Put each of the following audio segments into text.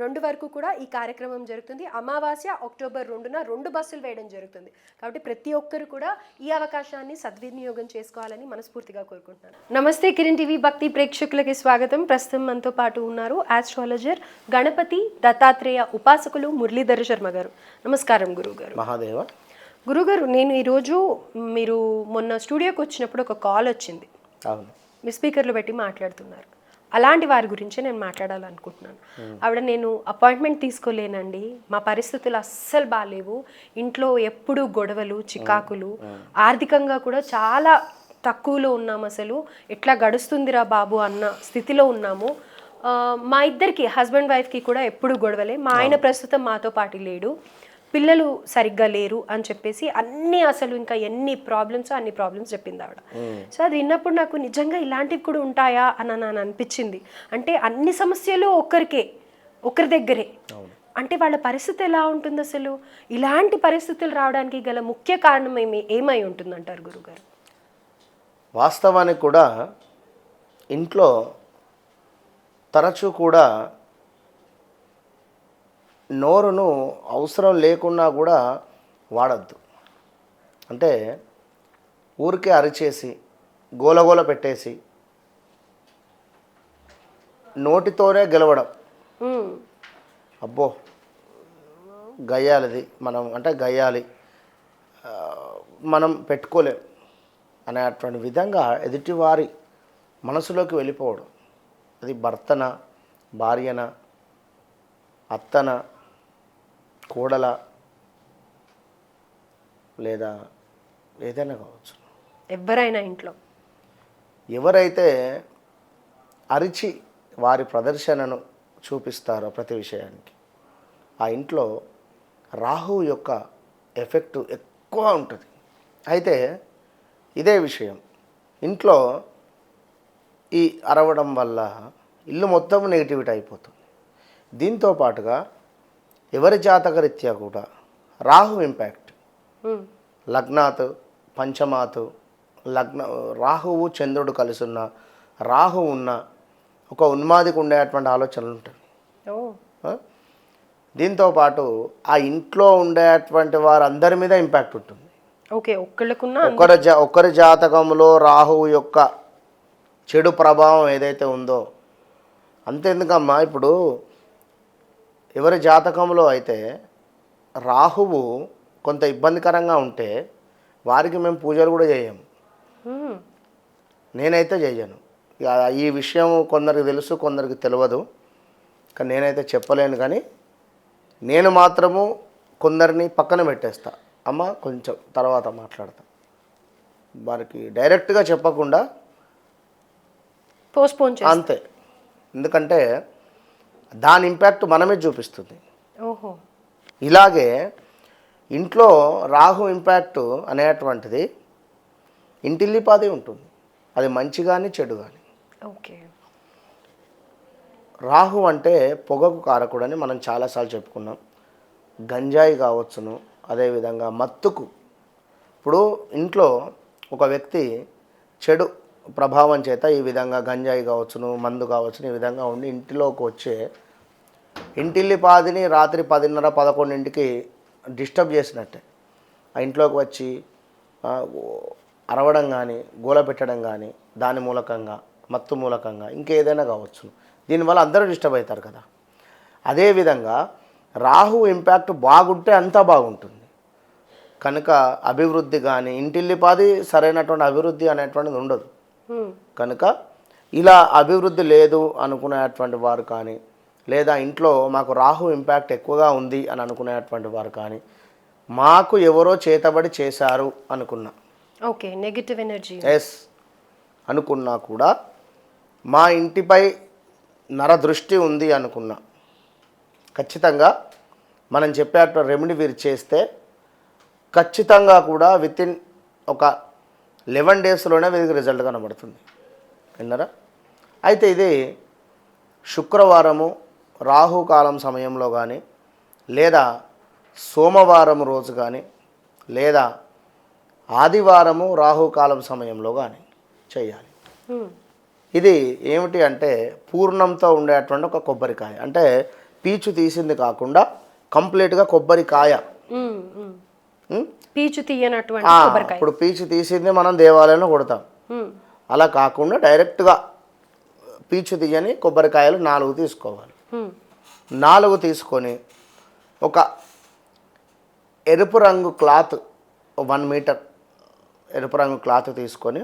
రెండు వరకు కూడా ఈ కార్యక్రమం జరుగుతుంది. అమావాస్య అక్టోబర్ రెండున రెండు బస్సులు వేయడం జరుగుతుంది. కాబట్టి ప్రతి ఒక్కరు కూడా ఈ అవకాశాన్ని సద్వినియోగం చేసుకోవాలని మనస్ఫూర్తిగా కోరుకుంటున్నాను. నమస్తే కిరణ్ టీవీ భక్తి ప్రేక్షకులకి స్వాగతం. ప్రస్తుతం మనతో పాటు ఉన్నారు ఆస్ట్రాలజర్ గణపతి దత్తాత్రేయ ఉపాసకులు మురళీధర శర్మ గారు. నమస్కారం గురువు గారు మహాదేవ. గురుగారు నేను ఈరోజు మీరు మొన్న స్టూడియోకి వచ్చినప్పుడు ఒక కాల్ వచ్చింది. అవును. మీ స్పీకర్లో పెట్టి మాట్లాడుతున్నారు. అలాంటి వారి గురించి నేను మాట్లాడాలనుకుంటున్నాను. ఆవిడ నేను అపాయింట్మెంట్ తీసుకోలేనండి. మా పరిస్థితులు అస్సలు బాగాలేవు ఇంట్లో ఎప్పుడు గొడవలు చికాకులు. ఆర్థికంగా కూడా చాలా తక్కువలో ఉన్నాము అసలు. ఎట్లా గడుస్తుందిరా బాబు అన్న స్థితిలో ఉన్నాము. మా ఇద్దరికి హస్బెండ్ వైఫ్కి కూడా ఎప్పుడు గొడవలే. మా ఆయన ప్రస్తుతం మాతో పాటు లేడు. పిల్లలు సరిగ్గా లేరు అని చెప్పేసి అన్ని అసలు ఇంకా ఎన్ని ప్రాబ్లమ్స్ అన్ని ప్రాబ్లమ్స్ చెప్పింది ఆవిడ. సో అది విన్నప్పుడు నాకు నిజంగా ఇలాంటివి కూడా ఉంటాయా అని అని అనిపించింది. అంటే అన్ని సమస్యలు ఒక్కరికే ఒకరి దగ్గరే. అంటే వాళ్ళ పరిస్థితి ఎలా ఉంటుంది అసలు? ఇలాంటి పరిస్థితులు రావడానికి గల ముఖ్య కారణం ఏమి ఏమై ఉంటుందంటారు గురుగారు? వాస్తవానికి కూడా ఇంట్లో తరచూ కూడా నోరును అవసరం లేకున్నా కూడా వాడద్దు. అంటే ఊరికే అరిచేసి గోలగోల పెట్టేసి నోటితోనే గెలవడం. అబ్బో! గయ్యాలిది. మనం అంటే గయ్యాలి. మనం పెట్టుకోలేం అనేటువంటి విధంగా ఎదుటివారి మనసులోకి వెళ్ళిపోవడం. అది భర్తన భార్యన అత్తన కోడల లేదా ఏదైనా కావచ్చు. ఎవరైనా ఇంట్లో. ఎవరైతే అరిచి వారి ప్రదర్శనను చూపిస్తారో ప్రతి విషయానికి ఆ ఇంట్లో రాహు యొక్క ఎఫెక్ట్ ఎక్కువ ఉంటుంది. అయితే ఇదే విషయం. ఇంట్లో ఈ అరవడం వల్ల ఇల్లు మొత్తం నెగిటివిటీ అయిపోతుంది. దీంతో పాటుగా ఎవరి జాతకరీత్యా కూడా రాహు ఇంపాక్ట్ ఉమ్, లగ్నాత్ పంచమాత్ లగ్న రాహువు చంద్రుడు కలిసి ఉన్న రాహు ఉన్న ఒక ఉన్మాదికి ఉండేటువంటి ఆలోచనలు ఉంటాయి. ఓ. ఆ? దీంతో పాటు ఆ ఇంట్లో ఉండేటువంటి వారందరి మీద ఇంపాక్ట్ ఉంటుంది. ఓకే ఒక్కళ్ళకున్నా ఒకరి జా ఒకరి జాతకంలో రాహువు యొక్క చెడు ప్రభావం ఏదైతే ఉందో అంతెందుకమ్మా? ఇప్పుడు ఎవరి జాతకంలో అయితే రాహువు కొంత ఇబ్బందికరంగా ఉంటే వారికి మేము పూజలు కూడా చేయము నేనైతే చేయను. ఈ విషయం కొందరికి తెలుసు కొందరికి తెలియదు కానీ నేనైతే చెప్పలేను కానీ నేను మాత్రము కొందరిని పక్కన పెట్టేస్తా. అమ్మ కొంచెం తర్వాత మాట్లాడతా. వారికి డైరెక్ట్గా చెప్పకుండా పోస్ట్పోన్ అంతే. ఎందుకంటే దాని ఇంపాక్ట్ మనమే చూపిస్తుంది. ఓహో. ఇలాగే ఇంట్లో రాహు ఇంపాక్ట్ అనేటువంటిది ఇంటిల్లిపాది ఉంటుంది. అది మంచి కానీ చెడు కానీ ఓకే. రాహు అంటే పొగకు కారకుడని మనం చాలాసార్లు చెప్పుకున్నాం. గంజాయి కావచ్చును అదేవిధంగా మత్తుకు. ఇప్పుడు ఇంట్లో ఒక వ్యక్తి చెడు ప్రభావం చేత ఈ విధంగా గంజాయి కావచ్చును మందు కావచ్చును ఈ విధంగా ఉండి ఇంటిలోకి వచ్చే ఇంటిల్లిపాదిని రాత్రి పదిన్నర పదకొండింటికి డిస్టర్బ్ చేసినట్టే. ఆ ఇంట్లోకి వచ్చి అరవడం కానీ గోల పెట్టడం కానీ దాని మూలకంగా మత్తు మూలకంగా ఇంకేదైనా కావచ్చు దీనివల్ల అందరూ డిస్టర్బ్ అవుతారు కదా. అదేవిధంగా రాహు ఇంపాక్ట్ బాగుంటే అంతా బాగుంటుంది. కనుక అభివృద్ధి కానీ ఇంటిల్లిపాది సరైనటువంటి అభివృద్ధి అనేటువంటిది ఉండదు. కనుక ఇలా అభివృద్ధి లేదు అనుకునేటువంటి వారు కానీ లేదా ఇంట్లో మాకు రాహు ఇంపాక్ట్ ఎక్కువగా ఉంది అని అనుకునేటువంటి వారు కానీ మాకు ఎవరో చేతబడి చేశారు అనుకున్నా. ఓకే నెగిటివ్ ఎనర్జీ ఎస్ అనుకున్నా కూడా మా ఇంటిపై నరదృష్టి ఉంది అనుకున్నా. ఖచ్చితంగా మనం చెప్పేట రెమెడీ వీరు చేస్తే ఖచ్చితంగా కూడా విత్ ఇన్ ఒక లెవెన్ డేస్లోనే వీరికి రిజల్ట్ కనబడుతుంది. విన్నారా? అయితే ఇది శుక్రవారము రాహుకాలం సమయంలో కానీ లేదా సోమవారం రోజు కానీ లేదా ఆదివారము రాహుకాలం సమయంలో కానీ చేయాలి. ఇది ఏమిటి అంటే పూర్ణంతో ఉండేటువంటి ఒక కొబ్బరికాయ. అంటే పీచు తీసింది కాకుండా కంప్లీట్గా కొబ్బరికాయ? పీచు తీయనటువంటి కొబ్బరికాయ ఇప్పుడు పీచు తీసింది మనం దేవాలయంలో కొడతాం. అలా కాకుండా డైరెక్ట్గా పీచు తీయని కొబ్బరికాయలు నాలుగు తీసుకోవాలి. నాలుగు తీసుకొని ఒక ఎరుపు రంగు క్లాత్ వన్ మీటర్ ఎరుపు రంగు క్లాత్ తీసుకొని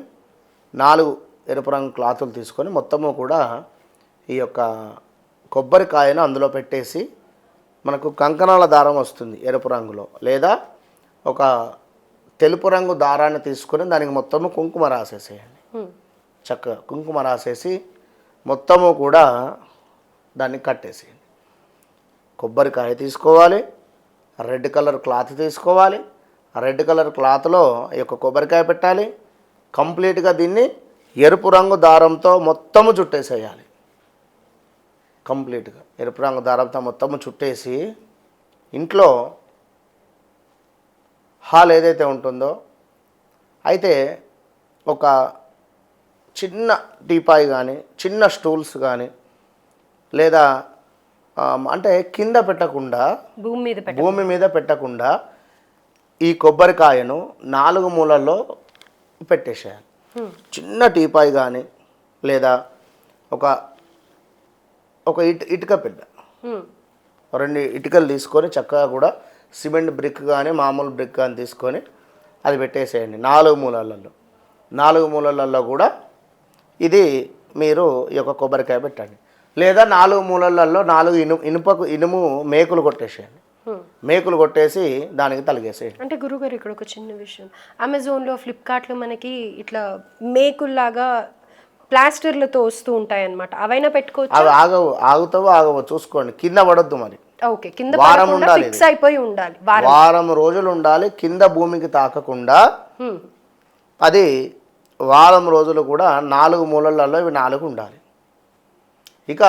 నాలుగు ఎరుపు రంగు క్లాతులు తీసుకొని మొత్తము కూడా ఈ యొక్క కొబ్బరికాయను అందులో పెట్టేసి మనకు కంకణాల దారం వస్తుంది ఎరుపు రంగులో లేదా ఒక తెలుపు రంగు దారాన్ని తీసుకొని దానికి మొత్తము కుంకుమ రాసేసేయండి. చక్కగా కుంకుమ రాసేసి మొత్తము కూడా దాన్ని కట్టేసేయండి. కొబ్బరికాయ తీసుకోవాలి రెడ్ కలర్ క్లాత్ తీసుకోవాలి. రెడ్ కలర్ క్లాత్లో ఈ యొక్క కొబ్బరికాయ పెట్టాలి. కంప్లీట్గా దీన్ని ఎరుపు రంగు దారంతో మొత్తము చుట్టేసేయాలి. కంప్లీట్గా ఎరుపు రంగు దారంతో మొత్తము చుట్టేసి ఇంట్లో హాల్ ఏదైతే ఉంటుందో అయితే ఒక చిన్న టీపాయ్ కానీ చిన్న స్టూల్స్ కానీ లేదా అంటే కింద పెట్టకుండా భూమి మీద భూమి మీద పెట్టకుండా ఈ కొబ్బరికాయను నాలుగు మూలల్లో పెట్టేసేయాలి. చిన్న టీపాయ్ కానీ లేదా ఒక ఒక ఇటు ఇటుక హ్మ్. రెండు ఇటుకలు తీసుకొని చక్కగా కూడా సిమెంట్ బ్రిక్ కానీ మామూలు బ్రిక్ కానీ తీసుకొని అది పెట్టేసేయండి. నాలుగు మూలలలో. నాలుగు మూలలలో కూడా ఇది మీరు ఈ యొక్క కొబ్బరికాయ పెట్టండి. లేదా నాలుగు మూలలలో నాలుగు ఇను ఇనుపకు ఇనుము మేకులు కొట్టేసేయండి. మేకులు కొట్టేసి దానికి తలిగేసేయండి. అంటే గురుగారు ఇక్కడ ఒక చిన్న విషయం. అమెజాన్లో ఫ్లిప్కార్ట్లో మనకి ఇట్లా మేకుల్లాగా ప్లాస్టర్లతో వస్తూ ఉంటాయి అనమాట అవైనా పెట్టుకోవచ్చు? అవి ఆగవు ఆగుతావో ఆగవో చూసుకోండి. కింద పడొద్దు మరి. ఓకే కింద వారం ఉండాలి ఫిక్స్ అయిపోయి ఉండాలి. వారం. రోజులు ఉండాలి కింద భూమికి తాకకుండా. అది వారం రోజులు కూడా నాలుగు మూలలలో ఇవి నాలుగు ఉండాలి. ఇక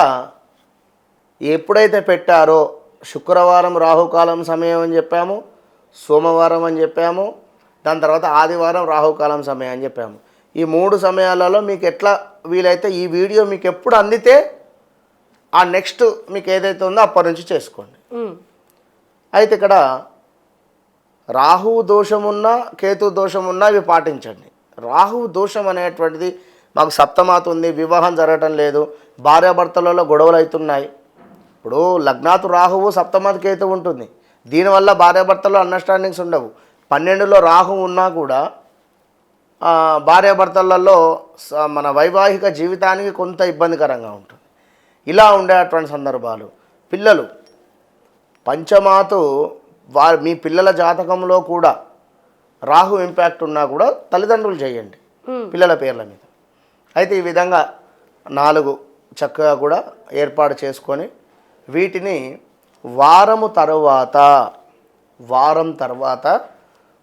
ఎప్పుడైతే పెట్టారో శుక్రవారం రాహుకాలం సమయం అని చెప్పాము సోమవారం అని చెప్పాము దాని తర్వాత ఆదివారం రాహుకాలం సమయం అని చెప్పాము. ఈ మూడు సమయాలలో మీకు ఎట్లా వీలైతే ఈ వీడియో మీకు ఎప్పుడు అందితే ఆ నెక్స్ట్ మీకు ఏదైతే ఉందో అప్పటి నుంచి చేసుకోండి. అయితే ఇక్కడ రాహువు దోషమున్నా కేతు దోషమున్నా ఇవి పాటించండి. రాహువు దోషం అనేటువంటిది మాకు సప్తమాత ఉంది వివాహం జరగటం లేదు భార్యాభర్తలలో గొడవలు అవుతున్నాయి ఇప్పుడు లగ్నాతు రాహువు సప్తమాత కేతు ఉంటుంది. దీనివల్ల భార్యాభర్తలో అండర్స్టాండింగ్స్ ఉండవు. పన్నెండులో రాహు ఉన్నా కూడా భార్యాభర్తలలో మన వైవాహిక జీవితానికి కొంత ఇబ్బందికరంగా ఉంటుంది. ఇలా ఉండేటువంటి సందర్భాలు పిల్లలు పంచమాతు వారి మీ పిల్లల జాతకంలో కూడా రాహు ఇంపాక్ట్ ఉన్నా కూడా తల్లిదండ్రులు చేయండి. పిల్లల పేర్ల మీద అయితే ఈ విధంగా నాలుగు చక్కగా కూడా ఏర్పాటు చేసుకొని వీటిని వారము తరువాత వారం తర్వాత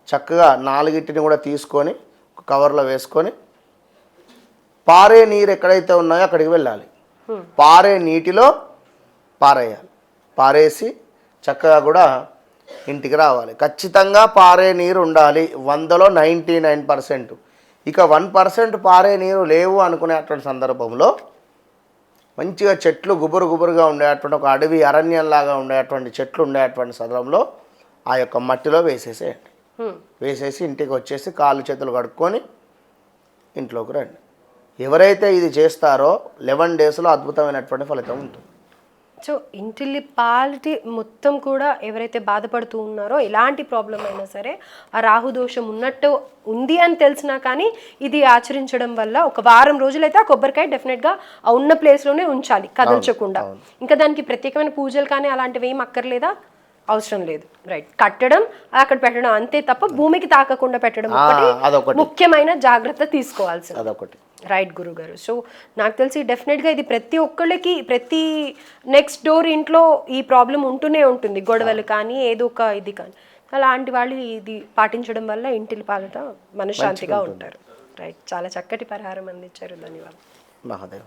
చక్కగా నాలుగిటిని కూడా తీసుకొని కవర్లో వేసుకొని పారే నీరు ఎక్కడైతే ఉన్నాయో అక్కడికి వెళ్ళాలి. పారే నీటిలో పారేయాలి. పారేసి చక్కగా కూడా ఇంటికి రావాలి. ఖచ్చితంగా పారే నీరు ఉండాలి. వందలో నైంటీ నైన్ పర్సెంట్. ఇక వన్ పర్సెంట్ పారే నీరు లేవు అనుకునేటువంటి సందర్భంలో మంచిగా చెట్లు గుబురు గుబురుగా ఉండేటువంటి ఒక అడవి అరణ్యంలాగా ఉండేటువంటి చెట్లు ఉండేటువంటి సందర్భంలో ఆ యొక్క మట్టిలో వేసేసేయండి. వేసేసి ఇంటికి వచ్చేసి కాళ్ళు చేతులు కడుక్కొని ఇంట్లోకి రండి. ఎవరైతే ఇది చేస్తారో లెవెన్ డేస్లో అద్భుతమైనటువంటి ఫలితం ఉంటుంది. సో ఇంటిల్లిపాలిటీ మొత్తం కూడా ఎవరైతే బాధపడుతూ ఉన్నారో ఎలాంటి ప్రాబ్లం అయినా సరే ఆ రాహు దోషం ఉన్నట్టు ఉంది అని తెలిసినా కానీ ఇది ఆచరించడం వల్ల ఒక వారం రోజులైతే ఆ కొబ్బరికాయ డెఫినెట్గా ఆ ఉన్న ప్లేస్లోనే ఉంచాలి కదల్చకుండా. ఇంకా దానికి ప్రత్యేకమైన పూజలు కానీ అలాంటివి ఏం అక్కర్లేదా? అవసరం లేదు. రైట్ కట్టడం అక్కడ పెట్టడం అంతే తప్ప భూమికి తాకకుండా పెట్టడం ఒకటి ముఖ్యమైన జాగ్రత్త తీసుకోవాల్సింది. అదొకటి. రైట్ గురుగారు. సో నాకు తెలిసి డెఫినెట్గా ఇది ప్రతి ఒక్కళ్ళకి ప్రతి నెక్స్ట్ డోర్ ఇంట్లో ఈ ప్రాబ్లం ఉంటూనే ఉంటుంది. గొడవలు కానీ ఏదో ఒక ఇది కానీ. అలాంటి వాళ్ళు ఇది పాటించడం వల్ల ఇంటిని పాలట మనశ్శాంతిగా ఉంటారు. రైట్ చాలా చక్కటి పరిహారం అందించారు. ధన్యవాదాలు. మహాదేవ.